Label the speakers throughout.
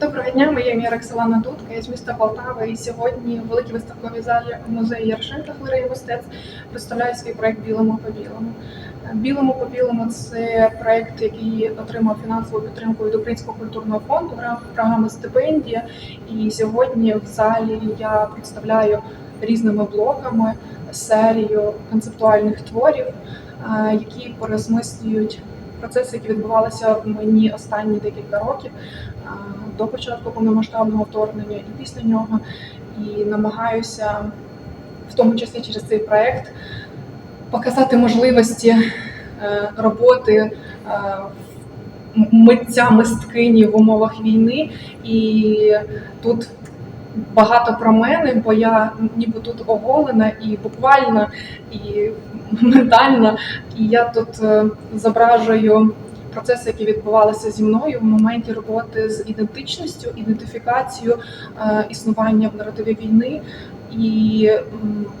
Speaker 1: Доброго дня, моє ім'я Роксолана Дудка, я з міста Полтава. І сьогодні в великій виставковій залі музею Яршинка хвилеї мистецтв представляю свій проект Білому по білому. Білому по білому це проект, який отримав фінансову підтримку від Українського культурного фонду в рамках програми Стипендія. І сьогодні в залі я представляю різними блоками серію концептуальних творів, які переосмислюють процеси, які відбувалися в мені останні декілька років до початку повномасштабного вторгнення і після нього, і намагаюся, в тому числі через цей проект, показати можливості е, роботи е, митця мисткині в умовах війни. І тут багато про мене, бо я ніби тут оголена і буквально, і ментально. І я тут е, зображую процеси, які відбувалися зі мною в моменті роботи з ідентичністю, ідентифікацією е, існування в наративі війни. І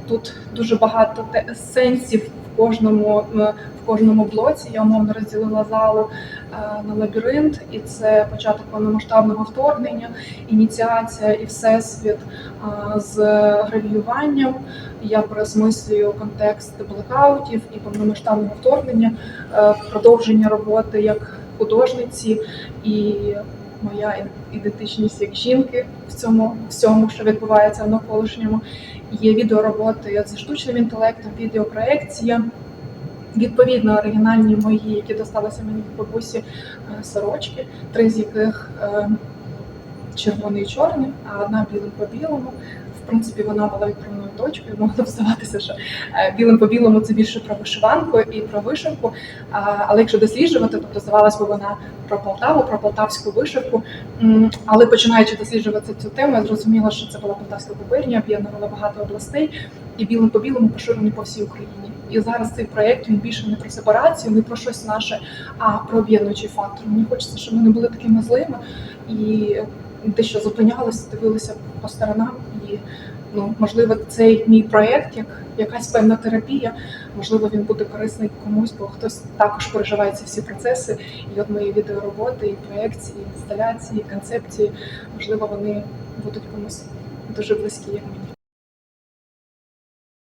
Speaker 1: тут дуже багато сенсів в кожному е, в кожному блоці. Я умовно розділила залу е, на лабіринт, і це початок повномасштабного вторгнення, ініціація і всесвіт е, з гравіюванням. Я переосмислюю контекст блекаутів і повномасштабного вторгнення, продовження роботи як художниці і моя ідентичність як жінки в цьому всьому, що відбувається в навколишньому. Є відеороботи зі штучним інтелектом, відеопроекція. Відповідно, оригінальні мої, які досталися мені в бабусі е, сорочки, три з яких е, червоний і чорний, а одна білий по білому. В принципі, вона була відправною точкою, могла б здаватися, е, білим по білому це більше про вишиванку і про вишивку. Але якщо досліджувати, тобто здавалось би вона про Полтаву, про полтавську вишивку. Але починаючи досліджувати цю тему, я зрозуміла, що це була полтавська губернія, об'єднувала багато областей, і білим по білому поширені по всій Україні. І зараз цей проєкт він більше не про сепарацію, не про щось наше, а про об'єднуючий фактор. Мені хочеться, щоб не були такими злими і дещо зупинялися, дивилися по сторонам. І ну, можливо, цей мій проєкт, як якась певна терапія, можливо, він буде корисний комусь, бо хтось також переживає ці всі процеси. І от мої відеороботи, і проекції, інсталяції, концепції, можливо, вони будуть комусь дуже близькі, як мені.